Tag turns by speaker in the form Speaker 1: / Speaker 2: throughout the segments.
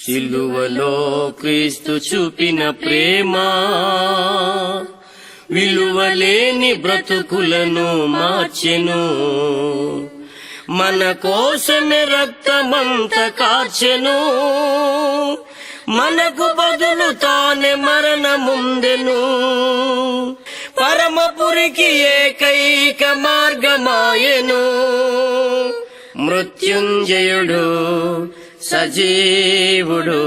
Speaker 1: సిలువలో క్రీస్తు చూపిన ప్రేమ విలువలేని బ్రతుకులను మార్చెను. మన కోసమే రక్తమంత కాచెను మనకు బదులు తానే మరణముందెను. పరమపురికి ఏకైక మార్గమాయను. మృత్యుంజయుడు సజీవుడు.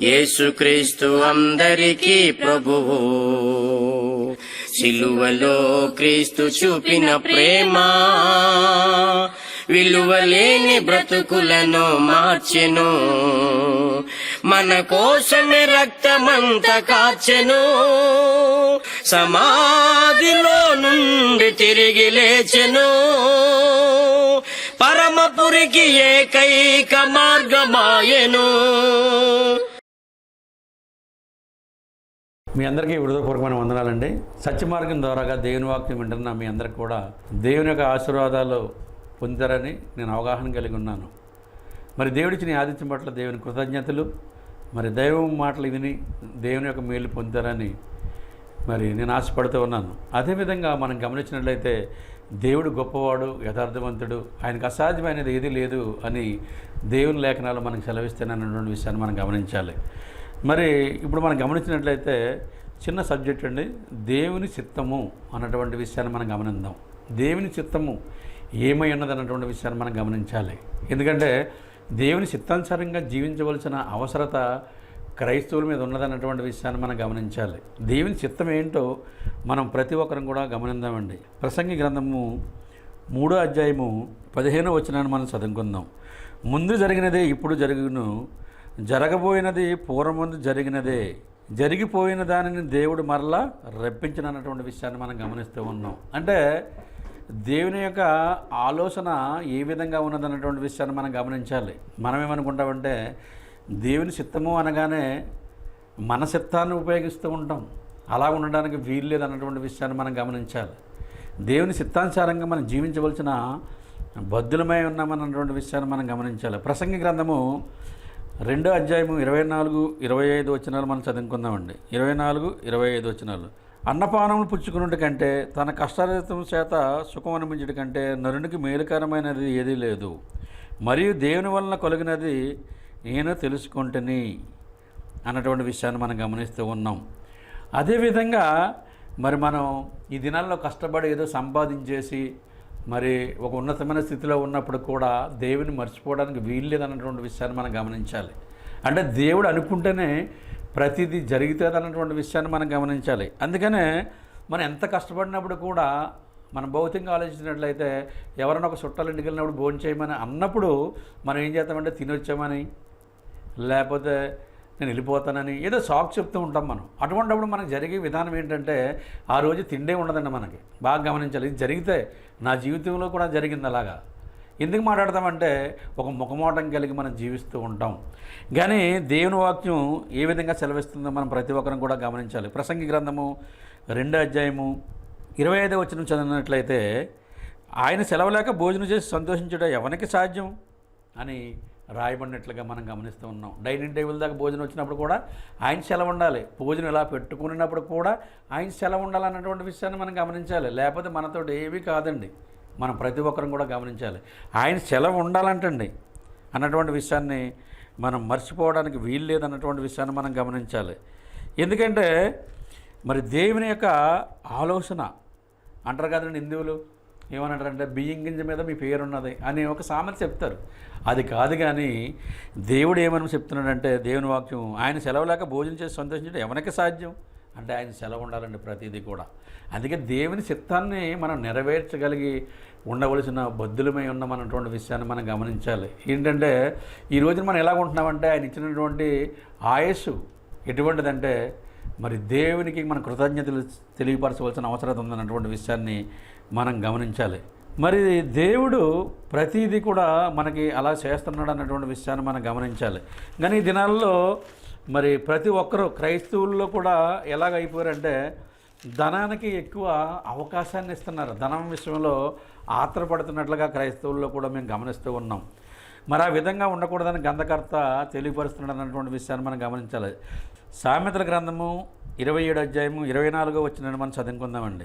Speaker 1: యేసుక్రీస్తు అందరికీ ప్రభువు. సిలువలో క్రీస్తు చూపిన ప్రేమ. విలువలేని బ్రతుకులను మార్చెను. మన కోసమే రక్తమంత కాచెను సమాధిలో నుండి తిరిగి లేచెను. పరమపురికి ఏకైక మార్గమాయను.
Speaker 2: మీ అందరికీ హృదయపూర్వకమైన వందనాలండి. సత్యమార్గం ద్వారాగా దేవుని వాక్యం వింటున్న మీ అందరికి కూడా దేవుని యొక్క ఆశీర్వాదాలు పొందారని నేను అవగాహన కలిగి ఉన్నాను. మరి దేవుడిచ్చిన ఆదిత్యం పట్ల దేవుని కృతజ్ఞతలు మరి దైవం మాటలు విని దేవుని యొక్క మేలు పొందారని మరి నేను ఆశపడుతూ ఉన్నాను. అదేవిధంగా మనం గమనించినట్లయితే దేవుడు గొప్పవాడు యథార్థవంతుడు ఆయనకు అసాధ్యమైనది ఏది లేదు అని దేవుని లేఖనాలు మనకు సెలవిస్తానన్నటువంటి విషయాన్ని మనం గమనించాలి. మరి ఇప్పుడు మనం గమనించినట్లయితే చిన్న సబ్జెక్ట్ అండి దేవుని చిత్తము అన్నటువంటి విషయాన్ని మనం గమనిద్దాం. దేవుని చిత్తము ఏమై ఉన్నది అన్నటువంటి విషయాన్ని మనం గమనించాలి. ఎందుకంటే దేవుని చిత్తానుసారంగా జీవించవలసిన అవసరత క్రైస్తవుల మీద ఉన్నదన్నటువంటి విషయాన్ని మనం గమనించాలి. దేవుని చిత్తం ఏంటో మనం ప్రతి ఒక్కరం కూడా గమనిందామండి. ప్రసంగి గ్రంథము మూడో అధ్యాయము పదిహేనో వచనాన్ని మనం చదువుకుందాం. ముందు జరిగినదే ఇప్పుడు జరుగును. జరగబోయినది పూర్వముందు జరిగినదే. జరిగిపోయిన దానిని దేవుడు మరలా రప్పించిన అన్నటువంటి విషయాన్ని మనం గమనిస్తూ ఉన్నాం. అంటే దేవుని యొక్క ఆలోచన ఏ విధంగా ఉన్నదన్నటువంటి విషయాన్ని మనం గమనించాలి. మనం ఏమనుకుంటామంటే దేవుని చిత్తము అనగానే మన చిత్తాన్ని ఉపయోగిస్తూ ఉంటాం. అలా ఉండడానికి వీలు లేదు అన్నటువంటి విషయాన్ని మనం గమనించాలి. దేవుని చిత్తానుసారంగా మనం జీవించవలసిన బద్దులమై ఉన్నామన్నటువంటి విషయాన్ని మనం గమనించాలి. ప్రసంగి గ్రంథము రెండో అధ్యాయము ఇరవై నాలుగు ఇరవై ఐదు వచనాలు మనం చదువుకుందామండి. ఇరవై నాలుగు ఇరవై ఐదు వచనాలు. అన్నపానములు పుచ్చుకున్నట్టు కంటే తన కష్టార్జితం చేత సుఖం అనిపించడం కంటే నరునికి మేలుకరమైనది ఏదీ లేదు. మరియు దేవుని వలన కలిగినది నేను తెలుసుకుంటుని అన్నటువంటి విషయాన్ని మనం గమనిస్తూ ఉన్నాం. అదేవిధంగా మరి మనం ఈ దినాల్లో కష్టపడి ఏదో సంపాదించేసి మరి ఒక ఉన్నతమైన స్థితిలో ఉన్నప్పుడు కూడా దేవుని మర్చిపోవడానికి వీల్లేదన్నటువంటి విషయాన్ని మనం గమనించాలి. అంటే దేవుడు అనుకుంటేనే ప్రతిదీ జరుగుతుంది అన్నటువంటి విషయాన్ని మనం గమనించాలి. అందుకనే మనం ఎంత కష్టపడినప్పుడు కూడా మనం భౌతికంగా ఆలోచించినట్లయితే ఎవరైనా ఒక చుట్టాలు ఇంటికి వెళ్ళినప్పుడు భోజనం చేయమని అన్నప్పుడు మనం ఏం చేస్తామంటే తినొచ్చామని లేకపోతే నేను వెళ్ళిపోతానని ఏదో షాక్ చెప్తూ ఉంటాం మనం. అటువంటిప్పుడు మనకు జరిగే విధానం ఏంటంటే ఆ రోజు తిండే ఉండదండి మనకి. బాగా గమనించాలి. ఇది జరిగితే నా జీవితంలో కూడా జరిగింది అలాగా. ఎందుకు మాట్లాడతామంటే ఒక ముఖమోటం కలిగి మనం జీవిస్తూ ఉంటాం. కానీ దేవుని వాక్యం ఏ విధంగా సెలవిస్తుందో మనం ప్రతి ఒక్కరం కూడా గమనించాలి. ప్రసంగి గ్రంథము రెండో అధ్యాయము ఇరవై ఐదో వచ్చిన చదివినట్లయితే ఆయన సెలవు లేక భోజనం చేసి సంతోషించడం ఎవరికి సాధ్యం? అని రాయబడినట్లుగా మనం గమనిస్తూ ఉన్నాం. డైనింగ్ టేబుల్ దాకా భోజనం వచ్చినప్పుడు కూడా ఆయన సెలవు ఉండాలి. భోజనం ఇలా పెట్టుకున్నప్పుడు కూడా ఆయన సెలవు ఉండాలన్నటువంటి విషయాన్ని మనం గమనించాలి. లేకపోతే మనతో ఏమీ కాదండి. మనం ప్రతి ఒక్కరం కూడా గమనించాలి. ఆయన సెలవు ఉండాలంటండి అన్నటువంటి విషయాన్ని మనం మర్చిపోవడానికి వీలు లేదన్నటువంటి విషయాన్ని మనం గమనించాలి. ఎందుకంటే మరి దేవుని యొక్క ఆలోచన అంటారు కదండి హిందువులు? ఏమనంటారంటే బియ్యం గింజ మీద మీ పేరు ఉన్నది అని ఒక సామెత చెప్తారు. అది కాదు కానీ దేవుడు ఏమని చెప్తున్నాడంటే దేవుని వాక్యం ఆయన సెలవు లేక భోజనం చేసి సంతోషించడం ఎవరికి సాధ్యం? అంటే ఆయన సెలవు ఉండాలండి ప్రతిదీ కూడా. అందుకే దేవుని చిత్తాన్ని మనం నెరవేర్చగలిగి ఉండవలసిన బద్దులమై ఉన్నామన్నటువంటి విషయాన్ని మనం గమనించాలి. ఏంటంటే ఈ రోజున మనం ఎలా ఉంటున్నామంటే ఆయన ఇచ్చినటువంటి ఆయుష్ ఎటువంటిదంటే మరి దేవునికి మన కృతజ్ఞతలు తెలియపరచవలసిన అవసరం ఉందన్నటువంటి విషయాన్ని మనం గమనించాలి. మరి దేవుడు ప్రతిదీ కూడా మనకి అలా చేస్తున్నాడు అన్నటువంటి విషయాన్ని మనం గమనించాలి. కానీ ఈ దినాల్లో మరి ప్రతి ఒక్కరూ క్రైస్తవుల్లో కూడా ఎలాగైపోయారంటే ధనానికి ఎక్కువ అవకాశాన్ని ఇస్తున్నారు. ధనం విషయంలో ఆత్రపడుతున్నట్లుగా క్రైస్తవుల్లో కూడా మేము గమనిస్తూ ఉన్నాం. మరి ఆ విధంగా ఉండకూడదని గంధకర్త తెలియపరుస్తున్నాడు అన్నటువంటి విషయాన్ని మనం గమనించాలి. సామెతల గ్రంథము ఇరవై ఏడు అధ్యాయము ఇరవై నాలుగో వచ్చిన మనం చదువుకుందామండి.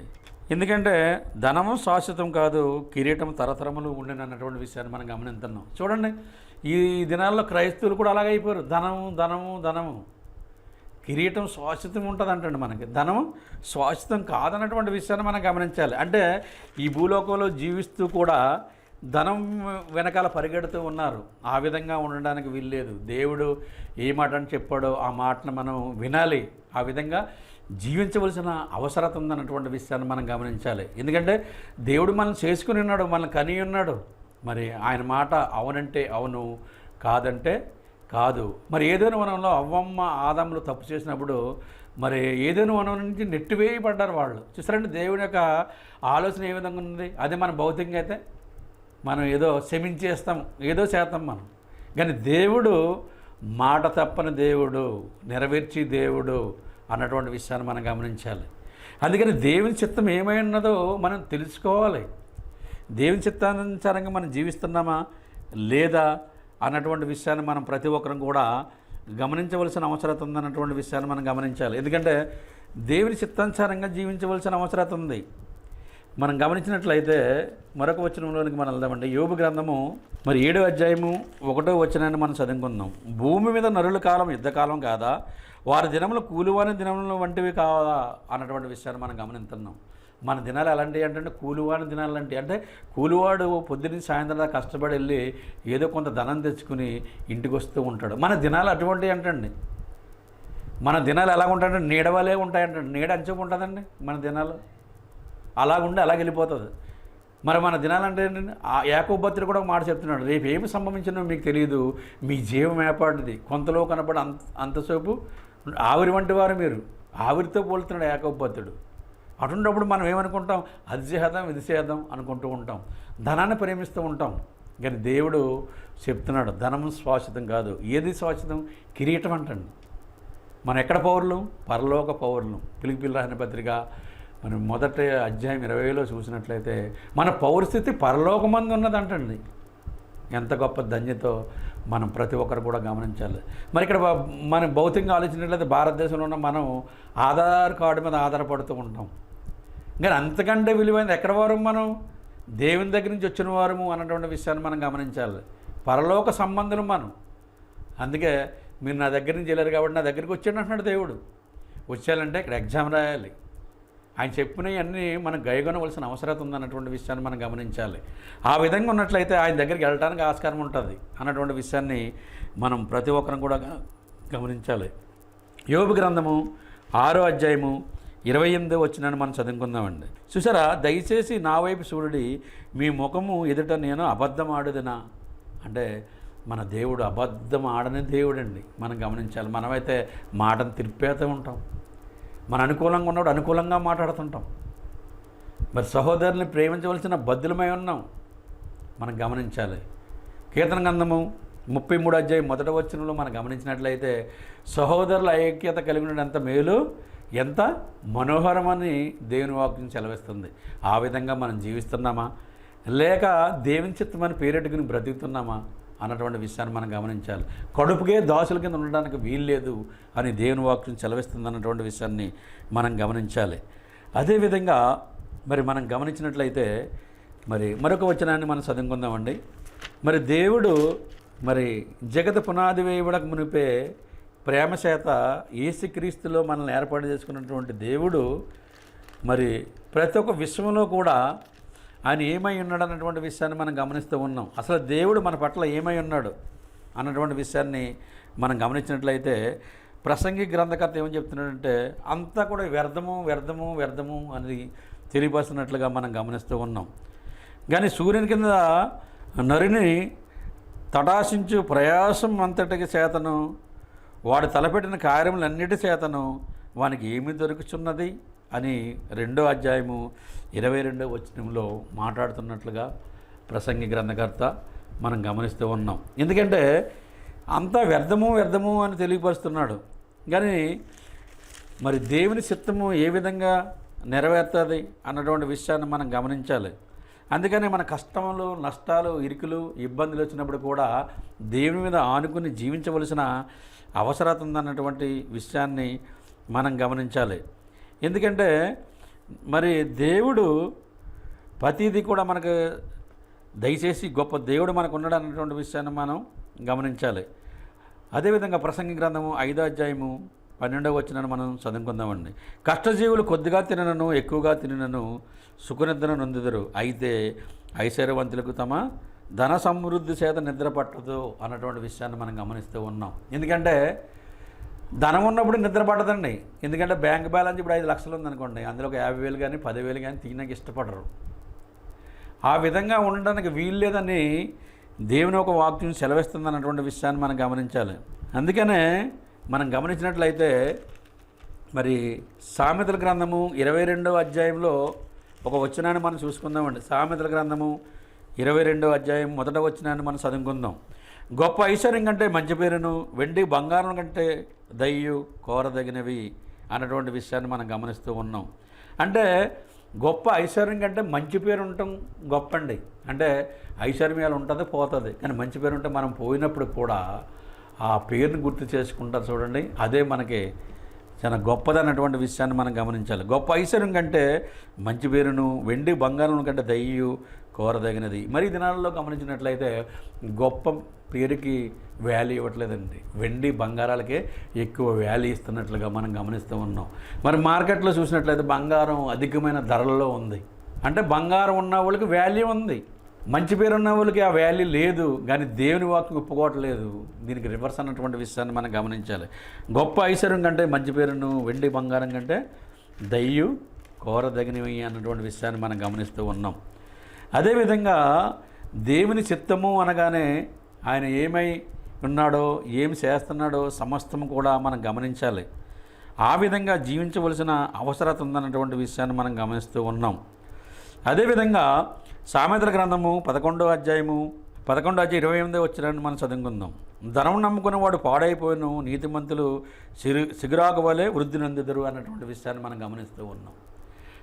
Speaker 2: ఎందుకంటే ధనము శాశ్వతం కాదు కిరీటం తరతరములు ఉండిన అన్నటువంటి విషయాన్ని మనం గమనిస్తున్నాం చూడండి ఈ దినాల్లో క్రైస్తవులు కూడా అలాగే అయిపోయారు. ధనము ధనము ధనము. కిరీటం శాశ్వతం ఉంటుంది అంటండి మనకి. ధనం శాశ్వతం కాదన్నటువంటి విషయాన్ని మనం గమనించాలి. అంటే ఈ భూలోకంలో జీవిస్తూ కూడా ధనం వెనకాల పరిగెడుతూ ఉన్నారు. ఆ విధంగా ఉండడానికి వీల్లేదు. దేవుడు ఏ మాట అని చెప్పాడో ఆ మాటను మనం వినాలి. ఆ విధంగా జీవించవలసిన అవసరత ఉందన్నటువంటి విషయాన్ని మనం గమనించాలి. ఎందుకంటే దేవుడు మనం చేసుకుని ఉన్నాడు మనల్ని కని ఉన్నాడు. మరి ఆయన మాట అవునంటే అవును కాదంటే కాదు. మరి ఏదైనా వనంలో అవ్వమ్మ ఆదములు తప్పు చేసినప్పుడు మరి ఏదైనా వనం నుంచి నెట్టివేయబడ్డారు వాళ్ళు. చూసారంటే దేవుని యొక్క ఆలోచన ఏ విధంగా ఉంది? అదే మన భౌతికంగా అయితే మనం ఏదో శమించేస్తాం ఏదో చేస్తాం మనం. కానీ దేవుడు మాట తప్పని దేవుడు నెరవేర్చి దేవుడు అన్నటువంటి విషయాన్ని మనం గమనించాలి. అందుకని దేవుని చిత్తం ఏమై ఉన్నదో మనం తెలుసుకోవాలి. దేవుని చిత్తానుసారంగా మనం జీవిస్తున్నామా లేదా అన్నటువంటి విషయాన్ని మనం ప్రతి ఒక్కరం కూడా గమనించవలసిన అవసరం ఉందన్నటువంటి విషయాన్ని మనం గమనించాలి. ఎందుకంటే దేవుని చిత్తానుసారంగా జీవించవలసిన అవసరం ఉంది. మనం గమనించినట్లయితే మరొక వచనంలోనికి మనం వెళ్దామండి. యోబు గ్రంథము మరి ఏడో అధ్యాయము ఒకటో వచనాన్ని మనం చదువుకుందాం. భూమి మీద నరుల కాలం యుద్ధకాలం కాదా? వారి దినములు కూలివాని దినములు వంటివి కాదా? అన్నటువంటి విషయాన్ని మనం గమనిస్తున్నాం మన దినాలు ఎలాంటివి అంటే కూలివాని దినాలు లాంటి అంటే కూలివాడు పొద్దున్న సాయంత్రం కష్టపడి వెళ్ళి ఏదో కొంత ధనం తెచ్చుకుని ఇంటికి వస్తూ ఉంటాడు. మన దినాలు అటువంటివి అంటండి. మన దినాలు ఎలా ఉంటాయంటే నీడవలే ఉంటాయంటే నీడ అంచుకు ఉంటుందండి మన దినాలు. అలాగుండి అలాగ వెళ్ళిపోతుంది. మరి మన దినాలంటే ఏంటంటే ఆ ఏకోబత్తుడు కూడా ఒక మాట చెప్తున్నాడు రేపు ఏమి సంభవించినో మీకు తెలియదు మీ జీవం ఏపాటిది కొంతలో కనపడి అంత అంతసేపు ఆవిరి వంటి వారు మీరు. ఆవిరితో పోలుతున్నాడు ఏకోబత్తుడు అటువంటిప్పుడు మనం ఏమనుకుంటాం? అది చేద్దాం ఇది చేద్దాం అనుకుంటూ ఉంటాం. ధనాన్ని ప్రేమిస్తూ ఉంటాం. కానీ దేవుడు చెప్తున్నాడు ధనం శాశ్వతం కాదు. ఏది శాశ్వతం? కిరీటం అంటండి. మనం ఎక్కడ పౌరులు? పరలోక పౌరులు. పిలిపిల్లి రాసిన పత్రిక మనం మొదటి అధ్యాయం ఇరవైలో చూసినట్లయితే మన పౌరస్థితి పరలోకమందు ఉన్నదంటండి ఎంత గొప్ప ధన్యతో మనం ప్రతి ఒక్కరు కూడా గమనించాలి. మరి ఇక్కడ మనం భౌతికంగా ఆలోచించినట్లయితే భారతదేశంలో ఉన్న మనం ఆధార్ కార్డు మీద ఆధారపడుతూ ఉంటాం. కానీ అంతకంటే విలువైనది ఎక్కడ వారు మనం? దేవుని దగ్గర నుంచి వచ్చిన వారము అన్నటువంటి విషయాన్ని మనం గమనించాలి. పరలోక సంబంధులు మనం. అందుకే మీరు నా దగ్గర నుంచి వెళ్ళారు కాబట్టి నా దగ్గరికి వచ్చాడు అంటున్నాడు దేవుడు. వచ్చాలంటే ఇక్కడ ఎగ్జామ్ రాయాలి. ఆయన చెప్పినవన్నీ మనం గైగొనవలసిన అవసరం ఉందన్నటువంటి విషయాన్ని మనం గమనించాలి. ఆ విధంగా ఉన్నట్లయితే ఆయన దగ్గరికి వెళ్ళడానికి ఆస్కారం ఉంటుంది అన్నటువంటి విషయాన్ని మనం ప్రతి ఒక్కరం కూడా గమనించాలి. యోబు గ్రంథము ఆరో అధ్యాయము ఇరవై ఎనిమిదో వచ్చినని మనం చదువుకుందామండి. చూసారా? దయచేసి నా వైపు సూర్యుడి మీ ముఖము ఎదుట నేను అబద్ధం ఆడుదినా అంటే మన దేవుడు అబద్ధం ఆడని దేవుడండి. మనం గమనించాలి. మనమైతే మాటను తిరిపేతూ ఉంటాం. మన అనుకూలంగా ఉన్నప్పుడు అనుకూలంగా మాట్లాడుతుంటాం. మరి సహోదరుని ప్రేమించవలసిన బద్దులమై ఉన్నాం. మనం గమనించాలి. కీర్తన గంధము ముప్పై మూడు అధ్యాయం మొదట వచ్చినలో మనం గమనించినట్లయితే సహోదరుల ఐక్యత కలిగిన ఎంత మేలు ఎంత మనోహరమని దేవుని వాక్యం సెలవిస్తుంది. ఆ విధంగా మనం జీవిస్తున్నామా? లేక దేవుని చిత్తమని పేరెట్టుకుని బ్రతుకుతున్నామా? అన్నటువంటి విషయాన్ని మనం గమనించాలి. కడుపుకే దాసుల కింద ఉండడానికి వీల్లేదు అని దేవుని వాక్యం సెలవిస్తుంది అన్నటువంటి విషయాన్ని మనం గమనించాలి. అదేవిధంగా మరి మనం గమనించినట్లయితే మరి మరొక వచనాన్ని మనం చదువుకుందామండి. మరి దేవుడు మరి జగత పునాది వేయబడక మునిపే ప్రేమ చేత ఏసుక్రీస్తులో మనల్ని ఏర్పాటు చేసుకున్నటువంటి దేవుడు మరి ప్రతి ఒక్క విశ్వంలో కూడా ఆయన ఏమై ఉన్నాడు అన్నటువంటి విషయాన్ని మనం గమనిస్తూ ఉన్నాం. అసలు దేవుడు మన పట్ల ఏమై ఉన్నాడు అన్నటువంటి విషయాన్ని మనం గమనించినట్లయితే ప్రసంగి గ్రంథకర్త ఏమని చెప్తున్నాడంటే అంతా కూడా వ్యర్థము వ్యర్థము వ్యర్థము అని తెలియపరుస్తున్నట్లుగా మనం గమనిస్తూ ఉన్నాం. కానీ సూర్యుని కింద నరిని తటాశించు ప్రయాసం అంతటికి చేతను వాడు తలపెట్టిన కార్యములన్నిటి చేతను వానికి ఏమి దొరుకుచున్నది? అని రెండో అధ్యాయము ఇరవై రెండో వచనంలో మాట్లాడుతున్నట్లుగా ప్రసంగి గ్రంథకర్త మనం గమనిస్తూ ఉన్నాం. ఎందుకంటే అంతా వ్యర్థము వ్యర్థము అని తెలియపరుస్తున్నాడు. కానీ మరి దేవుని చిత్తము ఏ విధంగా నెరవేరుతుంది అన్నటువంటి విషయాన్ని మనం గమనించాలి. అందుకనే మన కష్టములు నష్టాలు ఇరుకులు ఇబ్బందులు వచ్చినప్పుడు కూడా దేవుని మీద ఆనుకుని జీవించవలసిన అవసరత ఉందన్నటువంటి విషయాన్ని మనం గమనించాలి. ఎందుకంటే మరి దేవుడు ప్రతిదీ కూడా మనకు దయచేసి గొప్ప దేవుడు మనకు ఉన్నాడు అన్నటువంటి విషయాన్ని మనం గమనించాలి. అదేవిధంగా ప్రసంగి గ్రంథము ఐదో అధ్యాయము పన్నెండవ వచ్చినను మనం చదువుకుందామండి. కష్టజీవులు కొద్దిగా తినను ఎక్కువగా తినను సుఖనిద్ర నొందుదరు. అయితే ఐశ్వర్యవంతులకు తమ ధన సమృద్ధి చేత నిద్ర పట్టదు అన్నటువంటి విషయాన్ని మనం గమనిస్తూ ఉన్నాం. ఎందుకంటే ధనం ఉన్నప్పుడు నిద్ర పడదండి ఎందుకంటే బ్యాంక్ బ్యాలెన్స్ ఇప్పుడు ఐదు లక్షలు ఉందనుకోండి. అందులో ఒక యాభై వేలు కానీ పదివేలు కానీ తీయడానికి ఇష్టపడరు. ఆ విధంగా ఉండడానికి వీలు లేదని దేవుని ఒక వాక్యం సెలవిస్తుంది అన్నటువంటి విషయాన్ని మనం గమనించాలి. అందుకనే మనం గమనించినట్లయితే మరి సామెతల గ్రంథము ఇరవై రెండవ అధ్యాయంలో ఒక వచనాన్ని మనం చూసుకుందామండి. సామెతల గ్రంథము ఇరవై రెండవ అధ్యాయం మొదట వచనాన్ని మనం చదువుకుందాం. గొప్ప ఐశ్వర్యం కంటే మంచి పేరును వెండి బంగారం కంటే దయ్యు కోరదగినవి అన్నటువంటి విషయాన్ని మనం గమనిస్తూ ఉన్నాం. అంటే గొప్ప ఐశ్వర్యం కంటే మంచి పేరు ఉండటం గొప్ప అండి అంటే ఐశ్వర్యాలు ఉంటుంది పోతుంది. కానీ మంచి పేరు ఉంటే మనం పోయినప్పుడు కూడా ఆ పేరుని గుర్తు చేసుకుంటారు చూడండి. అదే మనకి చాలా గొప్పదన్నటువంటి విషయాన్ని మనం గమనించాలి. గొప్ప ఐశ్వర్యం కంటే మంచి పేరును వెండి బంగారం కంటే దయ్యు కోరదగినది. మరి దినాల్లో దినాలలో గమనించినట్లయితే గొప్ప పేరుకి వ్యాల్యూ ఇవ్వట్లేదండి. వెండి బంగారాలకే ఎక్కువ వ్యాల్యూ ఇస్తున్నట్లుగా మనం గమనిస్తూ ఉన్నాం. మరి మార్కెట్లో చూసినట్లయితే బంగారం అధికమైన ధరల్లో ఉంది. అంటే బంగారం ఉన్న వాళ్ళకి వాల్యూ ఉంది. మంచి పేరు ఉన్న వాళ్ళకి ఆ వాల్యూ లేదు. కానీ దేవుని వాక్యం ఒప్పుకోవట్లేదు. దీనికి రివర్స్ అన్నటువంటి విషయాన్ని మనం గమనించాలి. గొప్ప ఐశ్వర్యం కంటే మంచి పేరును వెండి బంగారం కంటే దయ్యు కోరదగినవి అన్నటువంటి విషయాన్ని మనం గమనిస్తూ ఉన్నాం. అదేవిధంగా దేవుని చిత్తము అనగానే ఆయన ఏమై ఉన్నాడో ఏమి చేస్తున్నాడో సమస్తము కూడా మనం గమనించాలి. ఆ విధంగా జీవించవలసిన అవసరత ఉందన్నటువంటి విషయాన్ని మనం గమనిస్తూ ఉన్నాం. అదేవిధంగా సామెతల గ్రంథము పదకొండో అధ్యాయము పదకొండో అధ్యాయం ఇరవై ఎనిమిదో వచ్చినాన్ని మనం చదువుకుందాం. ధనం నమ్ముకున్నవాడు పాడైపోయిను నీతిమంతులు సిరు సిగురాకు వలె వృద్ధి నందుదరు అన్నటువంటి విషయాన్ని మనం గమనిస్తూ ఉన్నాం.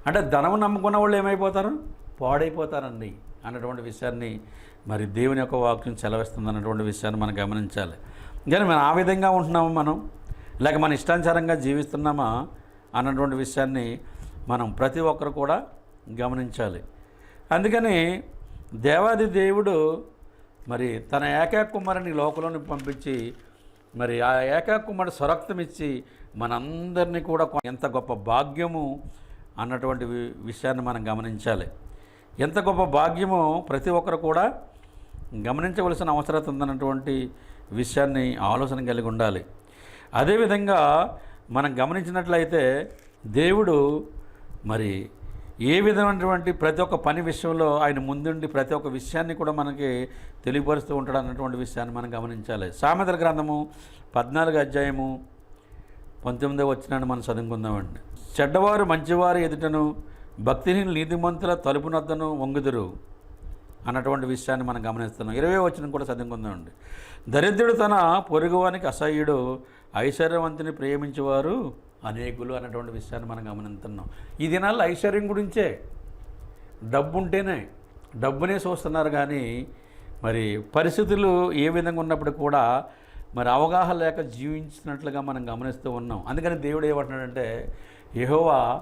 Speaker 2: అంటే ధనం నమ్ముకున్న వాళ్ళు ఏమైపోతారు? పాడైపోతారండి అన్నటువంటి విషయాన్ని మరి దేవుని యొక్క వాక్యం సెలవిస్తుంది అన్నటువంటి విషయాన్ని మనం గమనించాలి. కానీ మనం ఆ విధంగా ఉంటున్నామా మనం? లేక మన ఇష్టానుసారంగా జీవిస్తున్నామా అన్నటువంటి విషయాన్ని మనం ప్రతి ఒక్కరు కూడా గమనించాలి. అందుకని దేవాది దేవుడు మరి తన ఏకాక కుమారుని లోకంలోని పంపించి మరి ఆ ఏకాక కుమారుడు స్వరక్తం ఇచ్చి మనందరినీ కూడా ఎంత గొప్ప భాగ్యము అన్నటువంటి వి- విషయాన్ని మనం గమనించాలి. ఎంత గొప్ప భాగ్యమో ప్రతి ఒక్కరు కూడా గమనించవలసిన అవసరం ఉందన్నటువంటి విషయాన్ని ఆలోచన కలిగి ఉండాలి. అదేవిధంగా మనం గమనించినట్లయితే దేవుడు మరి ఏ విధమైనటువంటి ప్రతి ఒక్క పని విషయంలో ఆయన ముందుండి ప్రతి ఒక్క విషయాన్ని కూడా మనకి తెలియపరుస్తూ ఉంటాడు అన్నటువంటి విషయాన్ని మనం గమనించాలి. సామెతల గ్రంథము పద్నాలుగు అధ్యాయము పంతొమ్మిదో వచ్చినాన్ని మనం చదువుకుందామండి. చెడ్డవారు మంచివారు ఎదుటను భక్తిహీన నీతిమంతుల తలుపునద్దను వంగుదురు. అన్నటువంటి విషయాన్ని మనం గమనిస్తున్నాం. ఇరవై వచ్చిన కూడా చదువుకుందామండి. దరిద్రుడు తన పొరుగువానికి అసహ్యుడు ఐశ్వర్యవంతుని ప్రేమించేవారు అనేకులు అన్నటువంటి విషయాన్ని మనం గమనిస్తున్నాం. ఈ దినాల్లో ఐశ్వర్యం గురించే డబ్బు ఉంటేనే డబ్బునే చూస్తున్నారు కానీ మరి పరిస్థితులు ఏ విధంగా ఉన్నప్పుడు కూడా మరి అవగాహన లేక జీవించినట్లుగా మనం గమనిస్తూ ఉన్నాం. అందుకని దేవుడు ఏమంటున్నాడంటే యహోవా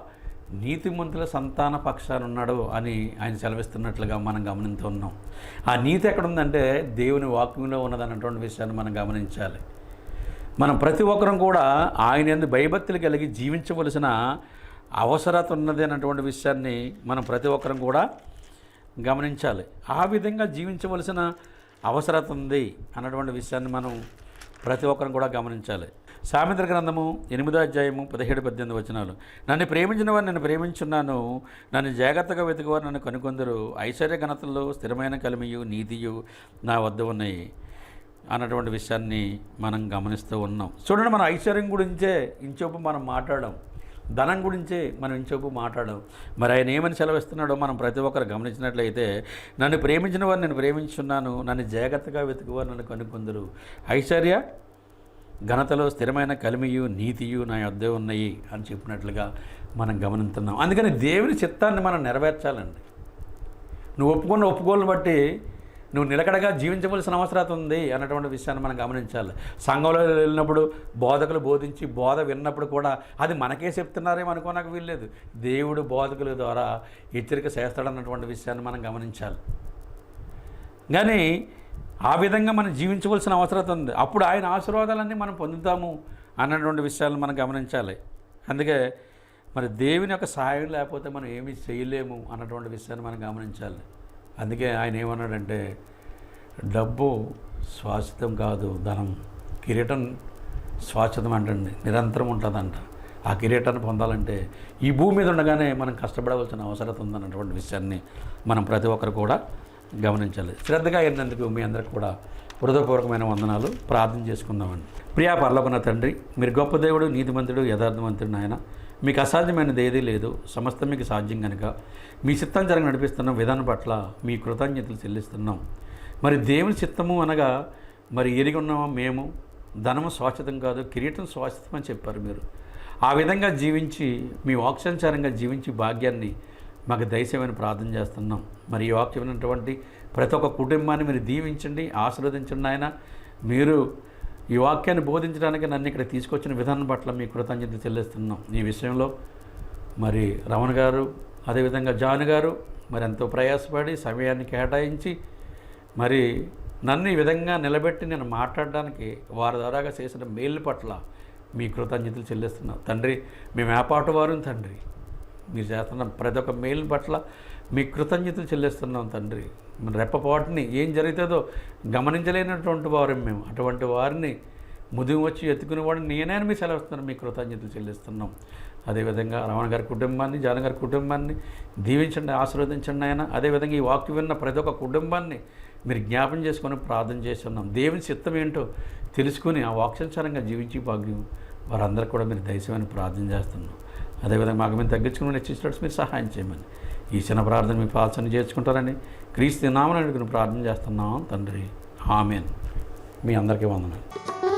Speaker 2: నీతిమంతుల సంతాన పక్షాన ఉన్నాడు అని ఆయన సెలవిస్తున్నట్లుగా మనం గమనిస్తూ ఉన్నాం. ఆ నీతి ఎక్కడ ఉందంటే దేవుని వాక్యంలో ఉన్నదన్నటువంటి విషయాన్ని మనం గమనించాలి. మనం ప్రతి ఒక్కరం కూడా ఆయన ఎందు భయభక్తులు కలిగి జీవించవలసిన అవసరత ఉన్నది అన్నటువంటి విషయాన్ని మనం ప్రతి ఒక్కరం కూడా గమనించాలి. ఆ విధంగా జీవించవలసిన అవసరత ఉంది అన్నటువంటి విషయాన్ని మనం ప్రతి ఒక్కరం కూడా గమనించాలి. సామెత్ర గ్రంథము ఎనిమిదో అధ్యాయము పదిహేడు పద్దెనిమిది వచనాలు. నన్ను ప్రేమించిన వారు నేను ప్రేమించున్నాను. నన్ను జాగ్రత్తగా వెతుకువారు నన్ను కనుకొందరు ఐశ్వర్య ఘనతల్లో స్థిరమైన కలిమియు నీతియు నా వద్ద ఉన్నాయి అన్నటువంటి విషయాన్ని మనం గమనిస్తూ ఉన్నాం. చూడండి మన ఐశ్వర్యం గురించే ఇంచోపు మనం మాట్లాడడం ధనం గురించే మనం ఇంచోపు మాట్లాడడం మరి ఆయన ఏమని సెలవిస్తున్నాడో మనం ప్రతి ఒక్కరు గమనించినట్లయితే నన్ను ప్రేమించిన వారు నేను ప్రేమించున్నాను. నన్ను జాగ్రత్తగా వెతుకువారు నన్ను కనుకొందరు ఐశ్వర్య ఘనతలో స్థిరమైన కలిమియు నీతియు నా యొద్దే ఉన్నాయి అని చెప్పినట్లుగా మనం గమనిస్తున్నాం అందుకని దేవుని చిత్తాన్ని మనం నెరవేర్చాలండి. నువ్వు ఒప్పుకున్న ఒప్పుకోలను బట్టి నువ్వు నిలకడగా జీవించవలసిన అవసరం ఉంది అన్నటువంటి విషయాన్ని మనం గమనించాలి. సంఘంలో వెళ్ళినప్పుడు బోధకులు బోధించి బోధ విన్నప్పుడు కూడా అది మనకే చెప్తున్నారేమో అనుకోనకు వీల్లేదు. దేవుడు బోధకుల ద్వారా హెచ్చరిక చేస్తాడన్నటువంటి విషయాన్ని మనం గమనించాలి. కానీ ఆ విధంగా మనం జీవించవలసిన అవసరం ఉంది. అప్పుడు ఆయన ఆశీర్వాదాలన్నీ మనం పొందుతాము అన్నటువంటి విషయాలను మనం గమనించాలి. అందుకే మరి దేవుని యొక్క సహాయం లేకపోతే మనం ఏమీ చేయలేము అన్నటువంటి విషయాన్ని మనం గమనించాలి. అందుకే ఆయన ఏమన్నాడంటే డబ్బు శాశ్వతం కాదు ధనం కిరీటం శాశ్వతం అంటండి. నిరంతరం ఉంటుందంట. ఆ కిరీటాన్ని పొందాలంటే ఈ భూమి మీద ఉండగానే మనం కష్టపడవలసిన అవసరం ఉందన్నటువంటి విషయాన్ని మనం ప్రతి ఒక్కరు కూడా గమనించాలి. శ్రద్ధగా అయినందుకు మీ అందరికి కూడా హృదయపూర్వకమైన వందనాలు. ప్రార్థన చేసుకుందామండి. ప్రియా పర్లోకన తండ్రి మీరు గొప్ప దేవుడు నీతిమంతుడు యథార్థవంతుడు నాయన. మీకు అసాధ్యమైనది ఏదీ లేదు. సమస్త మీకు సాధ్యం కనుక మీ చిత్తం జరగ నడిపిస్తున్న. విధానం పట్ల మీ కృతజ్ఞతలు చెల్లిస్తున్నాం. మరి దేవుని చిత్తము అనగా మరి ఎరిగి ఉన్నామా మేము? ధనము శాశ్వతం కాదు కిరీటం శాశ్వతం అని చెప్పారు మీరు. ఆ విధంగా జీవించి మీ వాక్సంచారంగా జీవించి భాగ్యాన్ని మాకు దయచేయమని ప్రార్థన చేస్తున్నాం. మరి ఈ వాక్యమైనటువంటి ప్రతి ఒక్క కుటుంబాన్ని మీరు దీవించండి ఆశీర్వదించండి ఆయన మీరు ఈ వాక్యాన్ని బోధించడానికి నన్ను ఇక్కడ తీసుకొచ్చిన విధానం పట్ల మీ కృతజ్ఞత చెల్లిస్తున్నాం. ఈ విషయంలో మరి రమణ గారు అదేవిధంగా జాన్ గారు మరి ఎంతో ప్రయాసపడి సమయాన్ని కేటాయించి మరి నన్ను ఈ విధంగా నిలబెట్టి నేను మాట్లాడడానికి వారి ద్వారాగా చేసిన మేలు పట్ల మీ కృతజ్ఞతలు చెల్లిస్తున్నాం. తండ్రి మేము ఏపాటు వారు తండ్రి. మీరు చేస్తున్న ప్రతి ఒక్క మేలు పట్ల మీ కృతజ్ఞతలు చెల్లిస్తున్నాం తండ్రి. రెప్పపాటుని ఏం జరుగుతుందో గమనించలేనటువంటి వారు మేము. అటువంటి వారిని ముదిం వచ్చి ఎత్తుకునే వాడిని నేనే మీ సెలవుస్తున్నాను మీ కృతజ్ఞతలు చెల్లిస్తున్నాం. అదేవిధంగా రమణ గారి కుటుంబాన్ని జాన గారి కుటుంబాన్ని దీవించండి ఆశీర్వదించండి ఆయన. అదేవిధంగా ఈ వాక్య విన్న ప్రతి ఒక్క కుటుంబాన్ని మీరు జ్ఞాపం చేసుకొని ప్రార్థన చేస్తున్నాం. దేవుని చిత్తం ఏంటో తెలుసుకుని ఆ వాక్యానుసారంగా జీవించి భాగ్యం వారందరూ కూడా మీరు దయచేయమని ప్రార్థన చేస్తున్నాం. అదేవిధంగా మాకు మేము తగ్గించుకుని హెచ్చించడం మీరు సహాయం చేయమని. ఈ చిన్న ప్రార్థన మీ పాల్సని చేర్చుకుంటారని క్రీస్తు నామని అడుగుని ప్రార్థన చేస్తున్నాం తండ్రి. ఆమెన్. మీ అందరికీ వందనాలు.